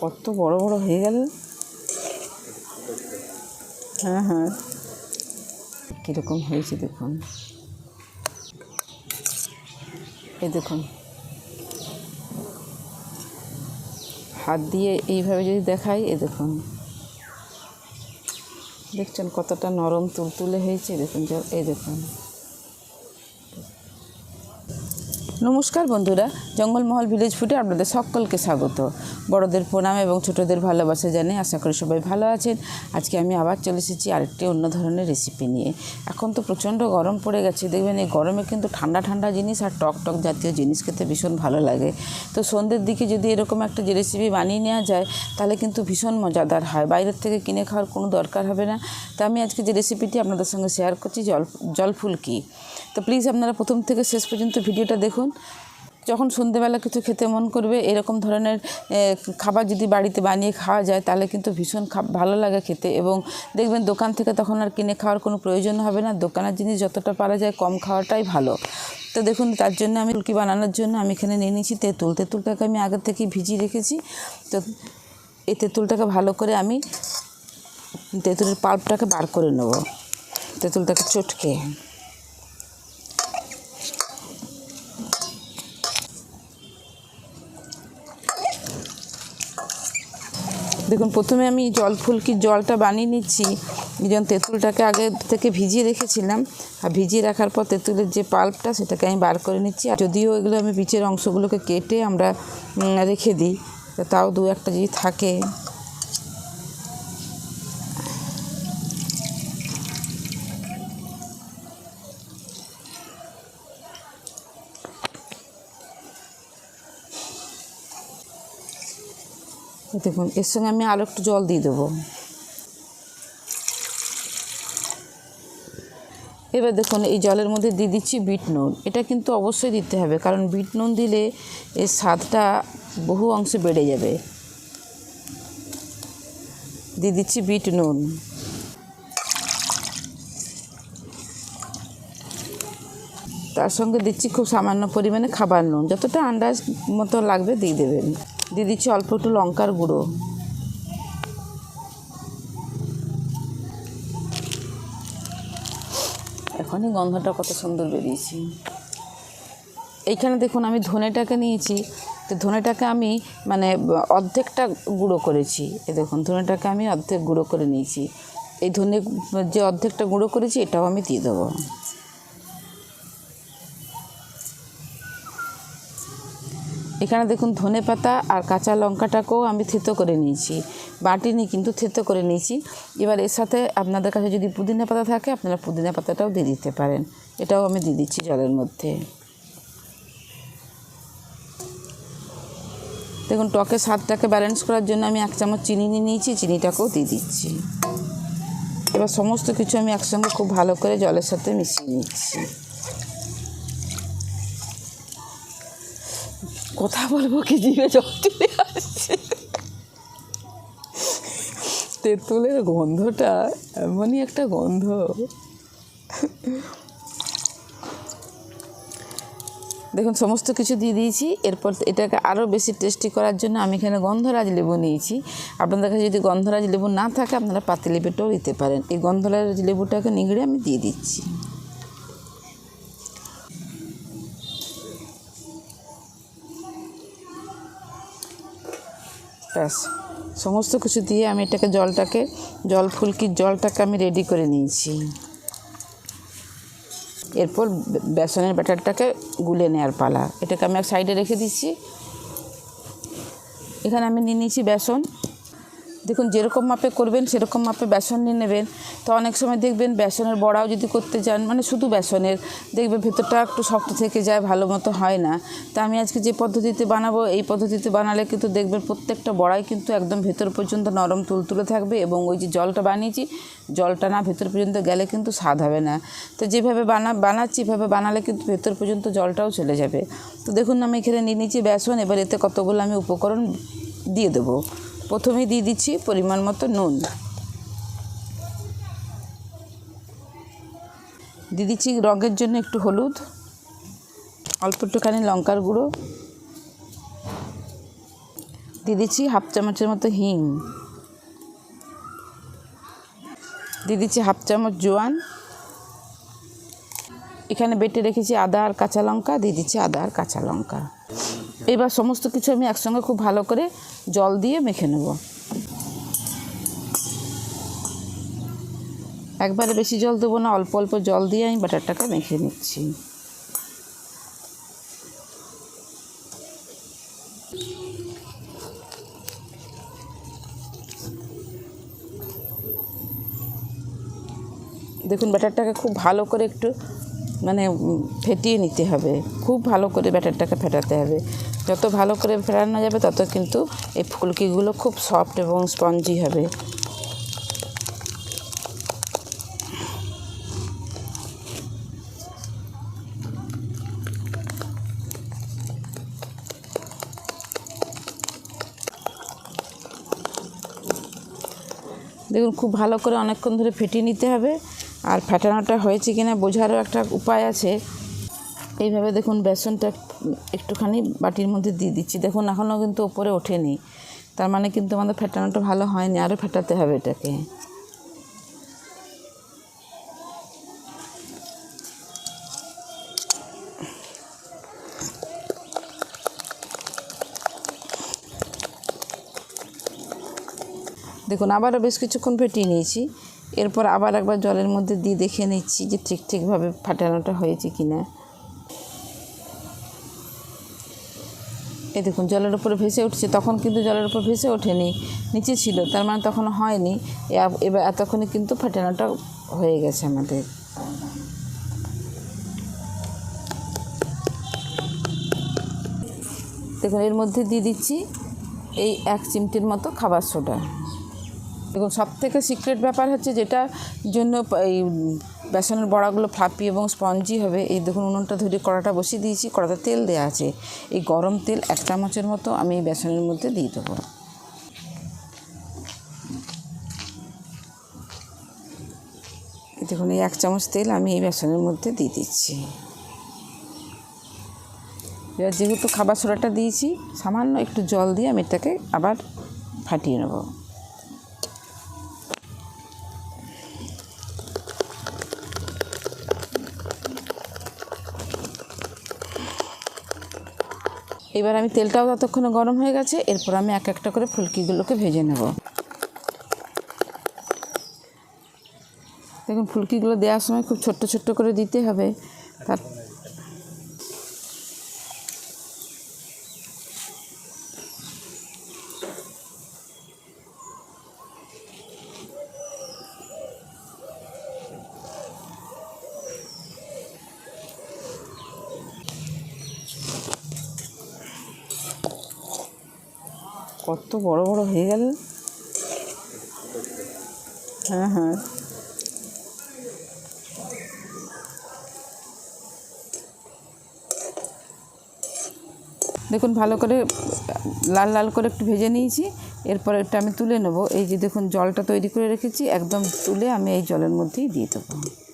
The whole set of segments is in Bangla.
কত বড় বড় হয়ে গেল। হ্যাঁ হ্যাঁ। কীরকম হয়েছে দেখুন। এই দেখুন। হাত দিয়ে এইভাবে যদি দেখাই এ দেখুন। দেখছেন কতটা নরম তুলতুলে হয়েছে, দেখুন, এই দেখুন। নমস্কার বন্ধুরা, জঙ্গলমহল ভিলেজ ফুটে আপনাদের সকলকে স্বাগত। বড়দের প্রণাম এবং ছোটদের ভালোবাসা জানে আশা করি সবাই ভালো আছেন। আজকে আমি আবার চলে এসেছি আরেকটি অন্য ধরনের রেসিপি নিয়ে। এখন তো প্রচণ্ড গরম পড়ে গেছে, দেখবেন এই গরমে কিন্তু ঠান্ডা ঠান্ডা জিনিস আর টক টক জাতীয় জিনিস খেতে ভীষণ ভালো লাগে। তো সন্ধ্যের দিকে যদি এরকম একটা যে রেসিপি বানিয়ে নেওয়া যায়, তাহলে কিন্তু ভীষণ মজাদার হয়। বাইরের থেকে কিনে খাওয়ার কোনো দরকার হবে না। তো আমি আজকে যে রেসিপিটি আপনাদের সঙ্গে শেয়ার করছি, জল জল ফুলকি। তো প্লিজ আপনারা প্রথম থেকে শেষ পর্যন্ত ভিডিওটা দেখুন। যখন সন্ধেবেলা কিছু খেতে মন করবে, এরকম ধরনের খাবার যদি বাড়িতে বানিয়ে খাওয়া যায়, তাহলে কিন্তু ভীষণ ভালো লাগে খেতে। এবং দেখবেন দোকান থেকে তখন আর কিনে খাওয়ার কোনো প্রয়োজন হবে না। দোকানের জিনিস যতটা পারা যায় কম খাওয়াটাই ভালো। তো দেখুন, তার জন্য আমি ফুলকি বানানোর জন্য আমি এখানে নিয়ে নিয়েছি তেঁতুল। তেঁতুলটাকে আমি আগের থেকেই ভিজিয়ে রেখেছি। তো এই তেঁতুলটাকে ভালো করে আমি তেঁতুলের পাল্পটাকে বার করে নেব। তেঁতুলটাকে চটকে। দেখুন, প্রথমে আমি জল ফুলকির জলটা বানিয়ে নিচ্ছি। যেমন তেঁতুলটাকে আগে থেকে ভিজিয়ে রেখেছিলাম। আর ভিজিয়ে রাখার পর তেঁতুলের যে পাল্পটা, সেটাকে আমি বার করে নিচ্ছি। আর যদিও এগুলো আমি বিচের অংশগুলোকে কেটে আমরা রেখে দিই তাও দু একটা যদি থাকে। দেখুন, এর সঙ্গে আমি আরও একটু জল দিয়ে দেবো। এবার দেখুন, এই জলের মধ্যে দিয়ে দিচ্ছি বিট নুন। এটা কিন্তু অবশ্যই দিতে হবে, কারণ বিট নুন দিলে এর স্বাদটা বহু অংশে বেড়ে যাবে। দিয়ে দিচ্ছি বিট নুন। তার সঙ্গে দিচ্ছি খুব সামান্য পরিমাণে খাবার নুন, যতটা আন্দাজ মতো লাগবে দিয়ে দেবেন। দিয়ে দিচ্ছি অল্প একটু লঙ্কার গুঁড়ো। এখনই গন্ধটা কত সুন্দর বেরিয়েছে। এইখানে দেখুন আমি ধনেটাকে নিয়েছি, তো ধনেটাকে আমি মানে অর্ধেকটা গুঁড়ো করেছি। এ দেখুন, ধনেটাকে আমি অর্ধেক গুঁড়ো করে নিয়েছি। এই ধনে যে অর্ধেকটা গুঁড়ো করেছি, এটাও আমি দিয়ে দেবো। এখানে দেখুন ধনে পাতা আর কাঁচা লঙ্কাটাকেও আমি থেতো করে নিয়েছি। বাটিনি কিন্তু থেতো করে নিয়েছি। এবার এর সাথে আপনাদের কাছে যদি পুদিনা পাতা থাকে, আপনারা পুদিনা পাতাটাও দিয়ে দিতে পারেন। এটাও আমি দিয়ে দিচ্ছি জলের মধ্যে। দেখুন টকের স্বাদটাকে ব্যালেন্স করার জন্য আমি এক চামচ চিনি নিয়ে নিয়েছি, চিনিটাকেও দিয়ে দিচ্ছি। এবার সমস্ত কিছু আমি একসঙ্গে খুব ভালো করে জলের সাথে মিশিয়ে নিচ্ছি। কথা বলব কি জিভে জল চলে আসছে? তেঁতুলের গন্ধটা এমনই একটা গন্ধ। দেখুন, সমস্ত কিছু দিয়ে দিয়েছি। এরপর এটাকে আরও বেশি টেস্টি করার জন্য আমি এখানে গন্ধরাজ লেবু নিয়েছি। আপনাদের কাছে যদি গন্ধরাজ লেবু না থাকে, আপনারা পাতি লেবুটাও দিতে পারেন। এই গন্ধরাজ লেবুটাকে নিগড়ে আমি দিয়ে দিচ্ছি। ব্যাস সমস্ত কিছু দিয়ে আমি এটাকে জলটাকে, জল ফুলকির জলটাকে আমি রেডি করে নিয়েছি। এরপর বেসনের ব্যাটারটাকে গুলে নেওয়ার পালা। এটাকে আমি এক সাইডে রেখে দিচ্ছি। এখানে আমি নিয়ে নিয়েছি বেসন। দেখুন, যেরকম মাপে করবেন, সেরকম মাপে বেসন নিয়ে নেবেন। তো অনেক সময় দেখবেন, বেসনের বড়াও যদি করতে চান মানে শুধু বেসনের, দেখবেন ভেতরটা একটু শক্ত থেকে যায়, ভালো মতো হয় না। তা আমি আজকে যে পদ্ধতিতে বানাবো, এই পদ্ধতিতে বানালে কিন্তু দেখবেন প্রত্যেকটা বড়াই কিন্তু একদম ভেতর পর্যন্ত নরম তুলতুলে থাকবে এবং ওই যে জলটা বানিয়েছি, জলটা না ভেতর পর্যন্ত গেলে কিন্তু স্বাদ হবে না। তো যেভাবে বানা, বানাচ্ছি, এভাবে বানালে কিন্তু ভেতর পর্যন্ত জলটাও চলে যাবে। তো দেখুন, আমি এখানে নিয়ে নিচ্ছি বেসন, এবার এতে কতগুলো আমি উপকরণ দিয়ে দেবো। প্রথমেই দিয়ে দিচ্ছি পরিমাণ মতো নুন। দিয়ে দিচ্ছি রঙের জন্য একটু হলুদ, অল্প একটুখানি লঙ্কার গুঁড়ো। দিয়ে দিচ্ছি হাফ চামচের মতো হিং। দিয়ে দিচ্ছি হাফ চামচ জোয়ান। এখানে বেটে রেখেছি আদা আর কাঁচা লঙ্কা, দিয়ে দিচ্ছি আদা আর কাঁচা লঙ্কা। এবার সমস্ত কিছু আমি একসঙ্গে খুব ভালো করে জল দিয়ে মেখে নেব। একবারে বেশি জল দেবো না, অল্প অল্প জল দিয়ে আমি বাটারটাকে মেখে নিচ্ছি। দেখুন ব্যাটারটাকে খুব ভালো করে একটু মানে ফেটিয়ে নিতে হবে। খুব ভালো করে ব্যাটারটাকে ফেটাতে হবে। যত ভালো করে ফেটানো যাবে, তত কিন্তু এই ফুলকিগুলো খুব সফট এবং স্পঞ্জি হবে। দেখুন, খুব ভালো করে অনেকক্ষণ ধরে ফেটিয়ে নিতে হবে। আর ফেটানোটা হয়েছে কিনা বোঝারও একটা উপায় আছে। এইভাবে দেখুন বেসনটা একটুখানি বাটির মধ্যে দিয়ে দিচ্ছি। দেখুন এখনও কিন্তু ওপরে ওঠেনি। তার মানে কিন্তু আমাদের ফেটানোটা ভালো হয়নি। আরও ফেটাতে হবে এটাকে। দেখুন, আবারও বেশ কিছুক্ষণ ফেটিয়ে নিয়েছি। এরপর আবার একবার জলের মধ্যে দিয়ে দেখে নিচ্ছি যে ঠিক ঠিকভাবে ফাটানোটা হয়েছে কি না এই দেখুন, জলের উপরে ভেসে উঠছে। তখন কিন্তু জলের উপর ভেসে ওঠেনি, নিচে ছিল। তার মানে তখন হয়নি। এবার এতক্ষণে কিন্তু ফাটানোটা হয়ে গেছে আমাদের। দেখুন, এর মধ্যে দিয়ে দিচ্ছি এই এক চিমটির মতো খাবার সোডা। দেখুন সব থেকে সিক্রেট ব্যাপার হচ্ছে যেটা জন্য এই বেসনের বড়াগুলো ফ্লাপি এবং স্পঞ্জি হবে, এই দেখুন উনুনটা ধরে কড়াটা বসিয়ে দিয়েছি, কড়াতে তেল দেওয়া আছে। এই গরম তেল এক চামচের মতো আমি এই বেসনের মধ্যে দিয়ে দেবো। দেখুন, এই এক চামচ তেল আমি এই বেসনের মধ্যে দিয়ে দিচ্ছি। এবার যেহেতু খাবার সোডাটা দিয়েছি, সামান্য একটু জল দিয়ে আমি এটাকে আবার ফাটিয়ে নেব। এবার আমি তেলটাও ততক্ষণে গরম হয়ে গেছে, এরপর আমি এক একটা করে ফুলকিগুলোকে ভেজে নেব। দেখুন, ফুলকিগুলো দেওয়ার সময় খুব ছোট্ট ছোট্ট করে দিতে হবে, তার কত বড় বড় হয়ে গেল। হ্যাঁ হ্যাঁ। দেখুন, ভালো করে লাল লাল করে একটু ভেজে নিয়েছি। এরপর এটা আমি তুলে নেব। এই যে দেখুন, জলটা তৈরি করে রেখেছি। একদম তুলে আমি এই জলের মধ্যেই দিয়ে দেবো।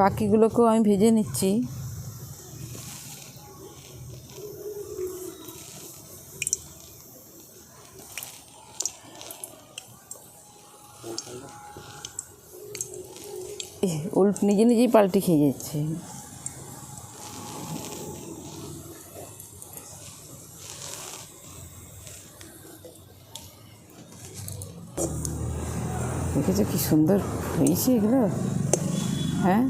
বাকিগুলোকেও আমি ভেজে নিচ্ছি। উল্ট নিজে নিজেই পাল্টে খেয়ে যাচ্ছে। দেখেছ কি সুন্দর হয়েছে এগুলো? হ্যাঁ।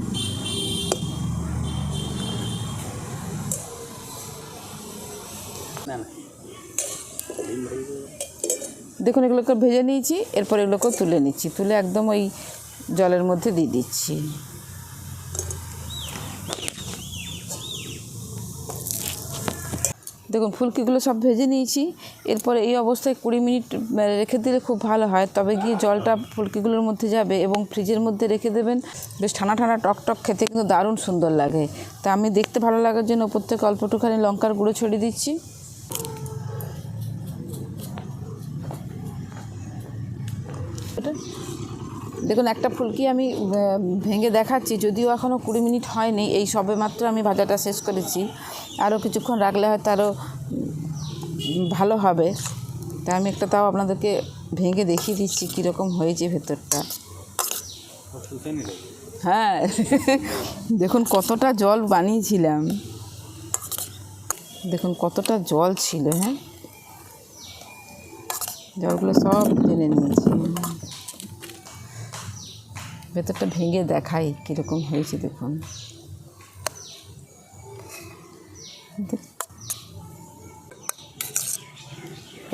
দেখুন, এগুলোকে ভেজে নিয়েছি, এরপর এগুলোকে তুলে নিচ্ছি। তুলে একদম ওই জলের মধ্যে দিয়ে দিচ্ছি। দেখুন, ফুলকিগুলো সব ভেজে নিয়েছি। এরপরে এই অবস্থায় কুড়ি মিনিট রেখে দিলে খুব ভালো হয়। তবে গিয়ে জলটা ফুলকিগুলোর মধ্যে যাবে এবং ফ্রিজের মধ্যে রেখে দেবেন। বেশ ঠান্ডা ঠান্ডা টকটক টক খেতে কিন্তু দারুণ সুন্দর লাগে। তা আমি দেখতে ভালো লাগার জন্য উপর থেকে অল্প একটুখানি লঙ্কার গুঁড়ো ছড়িয়ে দিচ্ছি। দেখুন, একটা ফুলকি আমি ভেঙে দেখাচ্ছি, যদিও এখনও কুড়ি মিনিট হয়নি, এই সবে মাত্র আমি ভাজাটা শেষ করেছি। আরও কিছুক্ষণ রাখলে হয়তো আরও ভালো হবে। তা আমি একটা তাও আপনাদেরকে ভেঙে দেখিয়ে দিচ্ছি কীরকম হয়েছে ভেতরটা। হ্যাঁ দেখুন কতটা জল বানিয়েছিলাম। দেখুন কতটা জল ছিল হ্যাঁ। জলগুলো সব টেনে নিয়েছি। ভেতরটা ভেঙে দেখাই কীরকম হয়েছে দেখুন।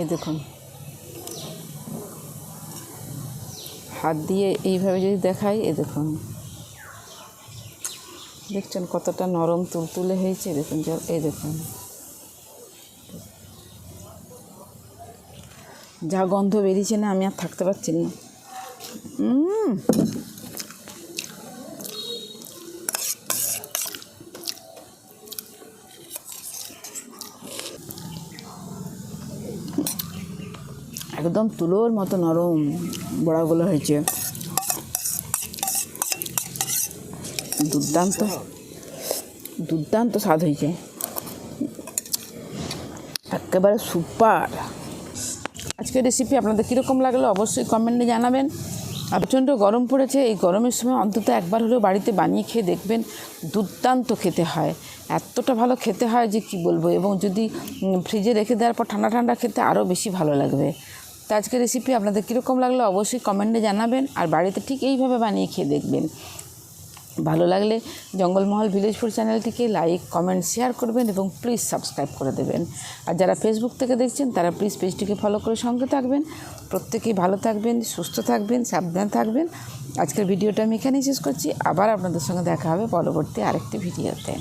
এই দেখুন। হাত দিয়ে এইভাবে যদি দেখাই এ দেখুন। দেখছেন কতটা নরম তুলতুলে হয়েছে দেখুন জল এই দেখুন। যা গন্ধ বেরিয়েছে না আমি আর থাকতে পারছি না। উম, একদম তুলোর মতো নরম বড়াগুলো হয়েছে। দুর্দান্ত দুর্দান্ত স্বাদ হয়েছে। একেবারে সুপার। আজকের রেসিপি আপনাদের কীরকম লাগল অবশ্যই কমেন্টে জানাবেন। আর প্রচণ্ড গরম পড়েছে, এই গরমের সময় অন্তত একবার হলেও বাড়িতে বানিয়ে খেয়ে দেখবেন দুর্দান্ত খেতে হয়। এতটা ভালো খেতে হয় যে কি বলব? এবং যদি ফ্রিজে রেখে দেওয়ার পর ঠান্ডা ঠান্ডা খেতে আরও বেশি ভালো লাগবে। তো আজকের রেসিপি আপনাদের কীরকম লাগল অবশ্যই কমেন্টে জানাবেন। আর বাড়িতে ঠিক এইভাবে বানিয়ে খেয়ে দেখবেন। ভালো লাগলে জঙ্গলমহল ভিলেজ ফুড চ্যানেলটিকে লাইক কমেন্ট শেয়ার করবেন এবং প্লিজ সাবস্ক্রাইব করে দেবেন। আর যারা ফেসবুক থেকে দেখছেন, তারা প্লিজ পেজটিকে ফলো করে সঙ্গে থাকবেন। প্রত্যেকেই ভালো থাকবেন, সুস্থ থাকবেন, সাবধান থাকবেন। আজকের ভিডিওটা আমি এখানেই শেষ করছি। আবার আপনাদের সঙ্গে দেখা হবে পরবর্তী আরেকটি ভিডিওতে